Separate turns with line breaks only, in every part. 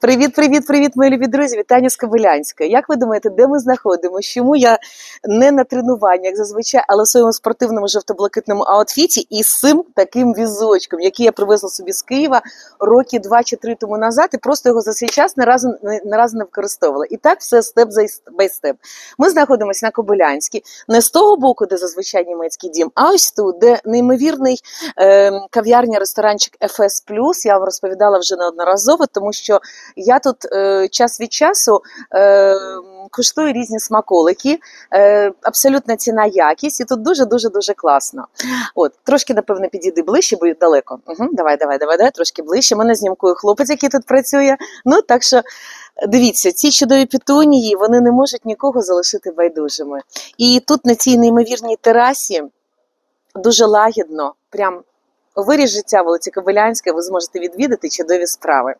Привіт, привіт, привіт, мої любі друзі! Вітання з Кобилянська. Як ви думаєте, де ми знаходимося? Чому я не на тренуванні, як зазвичай, але в своєму спортивному жовто-блакитному аутфіті і з цим таким візочком, який я привезла собі з Києва роки два чи три тому назад, і просто його за свій час не разу не, разу не використовувала. І так все степ за бай степ. Ми знаходимося на Кобилянській, не з того боку, де зазвичай німецький дім, а ось тут, де неймовірний е, кав'ярня, ресторанчик FS+. Я вам розповідала вже неодноразово, тому що я тут е, час від часу е, куштую різні смаколики, е, абсолютна ціна якість, і тут дуже дуже класно. От трошки, напевно, підійди ближче, бо далеко. Угу, давай, давай, давай, давай, трошки ближче. Мене знімкує хлопець, який тут працює. Ну так що. Дивіться, ці чудові пітунії вони не можуть нікого залишити байдужими. І тут на цій неймовірній терасі дуже лагідно, прям у життя вулиці Кобилянська ви зможете відвідати чудові справи.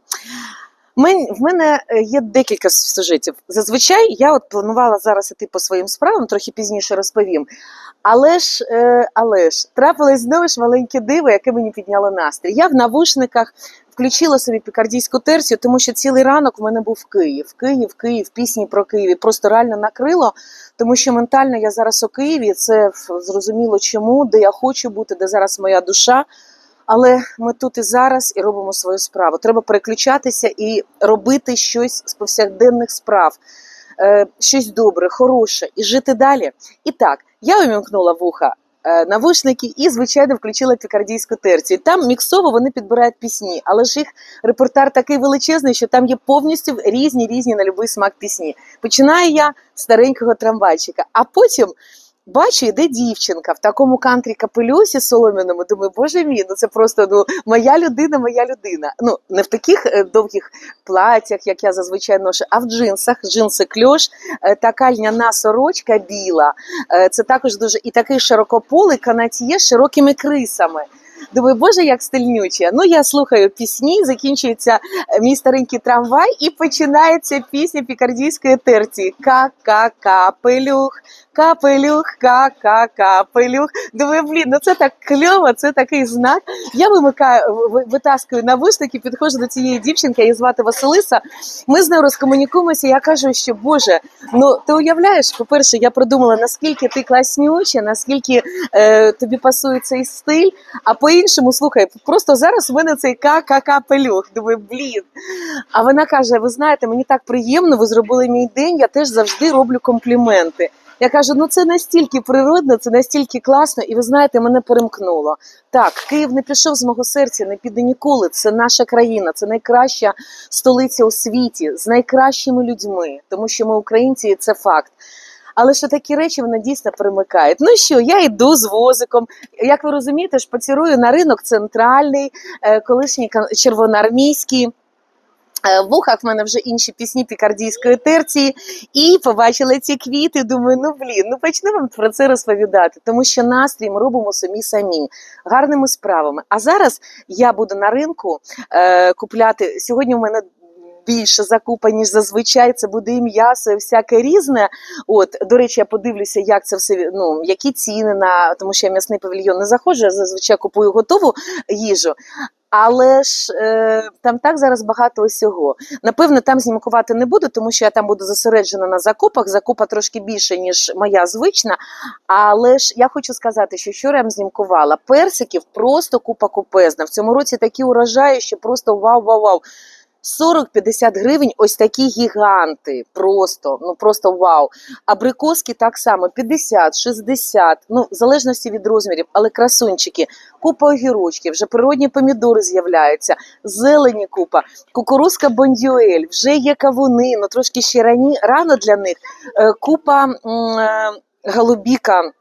В мене е, є декілька сюжетів. Зазвичай я от планувала зараз іти по своїм справам, трохи пізніше розповім. Але ж, е, але ж трапилось знову ж маленьке диво, яке мені підняло настрій. Я в навушниках включила собі пікардійську терцію, тому що цілий ранок у мене був Київ. Київ, Київ, пісні про Київ. Просто реально накрило, тому що ментально я зараз у Києві. Це зрозуміло чому, де я хочу бути, де зараз моя душа. Але ми тут і зараз і робимо свою справу. Треба переключатися і робити щось з повсякденних справ, е, щось добре, хороше, і жити далі. І так, я увімкнула вуха. е, Навушники і, звичайно, включила пікардійську терцію. Там міксово вони підбирають пісні, але ж їх репертуар такий величезний, що там є повністю різні різні на будь-який смак пісні. Починаю я з старенького трамвайчика, а потім Бачу, йде дівчинка в такому кантрі капелюсі солом'яному. Думаю, боже мій, ну це просто ну моя людина, моя людина. Ну не в таких е, довгих платях, як я зазвичай ношу, а в джинсах, джинси кльош, е, така льняна сорочка біла. Е, Це також дуже і такий широкополий канатіє з широкими крисами. Думаю, боже, як стильнюче. Ну я слухаю пісні, закінчується е, мій старенький трамвай, і починається пісня пікардійської терції. Ка-ка капелюх, капелюх, ка-ка капелюх. Думаю, блін, ну це так кльово, це такий знак. Я вимикаю, ви- витаскую навушники, підходжу до цієї дівчинки, її звати Василиса. Ми з нею розкомунікуємося. Я кажу, що Боже, ну ти уявляєш, по-перше, я продумала, наскільки ти класнюча, наскільки е, тобі пасує цей стиль. А по-іншому, слухай, просто зараз у мене цей ка-ка-ка пелюх. Думаю, блін. А вона каже: ви знаєте, мені так приємно, ви зробили мій день, я теж завжди роблю компліменти. Я кажу, ну це настільки природно, це настільки класно, і ви знаєте, мене перемкнуло. Так, Київ не пішов з мого серця, не піде ніколи. Це наша країна, це найкраща столиця у світі з найкращими людьми, тому що ми українці, і це факт. Але що такі речі вони дійсно перемикають. Ну що, я йду з возиком. Як ви розумієте, шпацірую на ринок центральний, е, колишній червоноармійський. Е, В вухах в мене вже інші пісні пікардійської терції, і побачила ці квіти. Думаю, ну блін, ну почну вам про це розповідати, тому що настрій ми робимо самі самі гарними справами. А зараз я буду на ринку е, купляти. Сьогодні в мене більше закупа, ніж зазвичай. Це буде і м'ясо, і всяке різне. От, до речі, я подивлюся, як це все, ну, які ціни на, тому що я м'ясний павільйон не заходжу, я зазвичай купую готову їжу. Але ж е, там так зараз багато усього. Напевно, там знімкувати не буду, тому що я там буду зосереджена на закупах. Закупа трошки більше, ніж моя звична. Але ж я хочу сказати, що вчора я знімкувала персиків просто купа купезна. В цьому році такі урожаї, що просто вау-вау-вау. 40-50 гривень, ось такі гіганти. Просто, ну просто вау. Абрикоски так само 50, 60, ну, в залежності від розмірів, але красунчики, купа огірочків, вже природні помідори з'являються, зелені купа, кукурузка бондюель, вже є кавуни, ну трошки ще рані, рано для них. Е, Купа м, е, голубіка.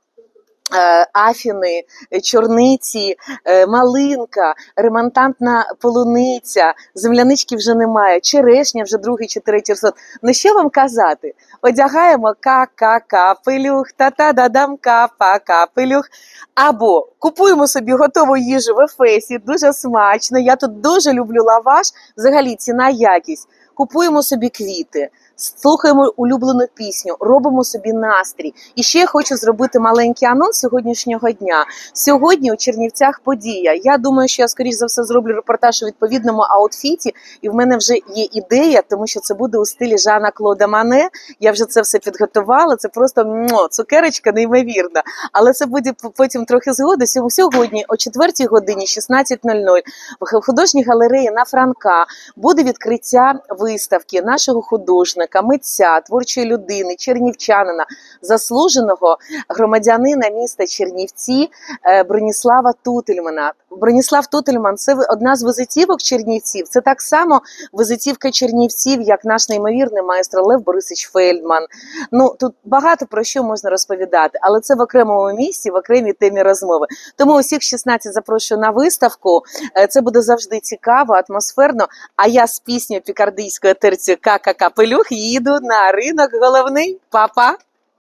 Е, Афіни, чорниці, е, малинка, ремонтантна полуниця, землянички вже немає, черешня вже другий чи третій сорт. Ну що вам казати? Одягаємо ка-ка капелюх, та-та-да-дам капа капелюх. Або купуємо собі готову їжу в Ефесі, дуже смачно. Я тут дуже люблю лаваш, взагалі ціна якість. Купуємо собі квіти. Слухаємо улюблену пісню, робимо собі настрій. І ще я хочу зробити маленький анонс сьогоднішнього дня. Сьогодні у Чернівцях подія. Я думаю, що я скоріш за все зроблю репортаж у відповідному аутфіті, і в мене вже є ідея, тому що це буде у стилі Жана Клода Мане. Я вже це все підготувала. Це просто муа, цукерочка неймовірна. Але це буде потім трохи згоди. Сьогодні о 4 годині 16.00 в художній галереї на Франка буде відкриття виставки нашого художника, митця, творчої людини, чернівчанина, заслуженого громадянина міста Чернівці е, Броніслава Тутельмана. Броніслав Тутельман це одна з визитівок Чернівців. Це так само визитівка Чернівців, як наш неймовірний майстер Лев Борисович Фельдман. Ну тут багато про що можна розповідати, але це в окремому місці, в окремій темі розмови. Тому усіх 16 запрошую на виставку. Е, Це буде завжди цікаво, атмосферно. А я з піснею пікардійської терцію Кака Капелюх їду на ринок головний. Па-па!